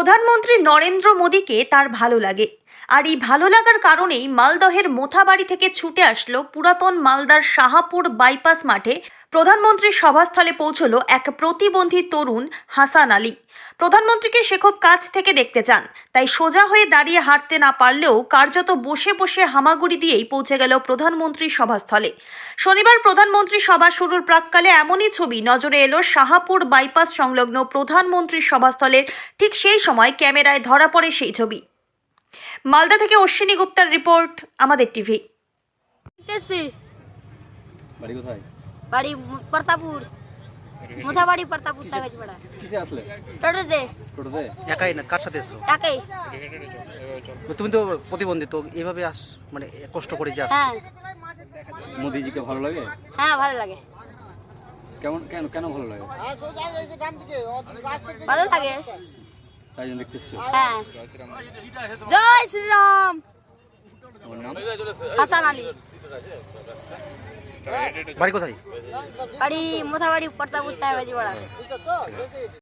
প্রধানমন্ত্রী নরেন্দ্র মোদীকে তার ভালো লাগে। আর এই ভালো লাগার কারণেই মালদহের মোথাবাড়ি থেকে ছুটে আসলো পুরাতন মালদার শাহাপুর বাইপাস মাঠে প্রধানমন্ত্রীর সভাস্থলে পৌঁছলো এক প্রতিবন্ধী তরুণ হাসান আলী। প্রধানমন্ত্রীকে সে খুব কাছ থেকে দেখতে চান তাই সোজা হয়ে দাঁড়িয়ে হাঁটতে না পারলেও কার্যত বসে বসে হামাগুড়ি দিয়েই পৌঁছে গেল প্রধানমন্ত্রীর সভাস্থলে। শনিবার প্রধানমন্ত্রী সভা শুরুর প্রাককালে এমনই ছবি নজরে এলো শাহাপুর বাইপাস সংলগ্ন প্রধানমন্ত্রীর সভাস্থলের ঠিক সেই সময় ক্যামেরায় ধরা পড়ে সেই ছবি। মালদা থেকে অশ্বিনী গুপ্তার রিপোর্ট আমাদের টিভি। বাড়ি কোথায়? বাড়ি মু- প্রতাপুর মোথাবাড়ি প্রতাপুর সাহেবপাড়া কিসে আসলে? টোটোতে। টোটোতে? একাই না? কার সাথে এসছো? একাই। তুমি তো প্রতিবন্ধী তো এইভাবে আস মানে কষ্ট করে যাস হ্যাঁ। মোদিজিকে ভালো লাগে? হ্যাঁ ভালো লাগে। কেমন কেন কেন ভালো লাগে? ভালো লাগে। তাই জন্য দেখতে হ্যাঁ। জয় শ্রীরাম। আমার নাম? হাসান আলী। বাড়ি কোথায়? বাড়ি মোথাবাড়ি প্রতাপুর সাহেবপাড়া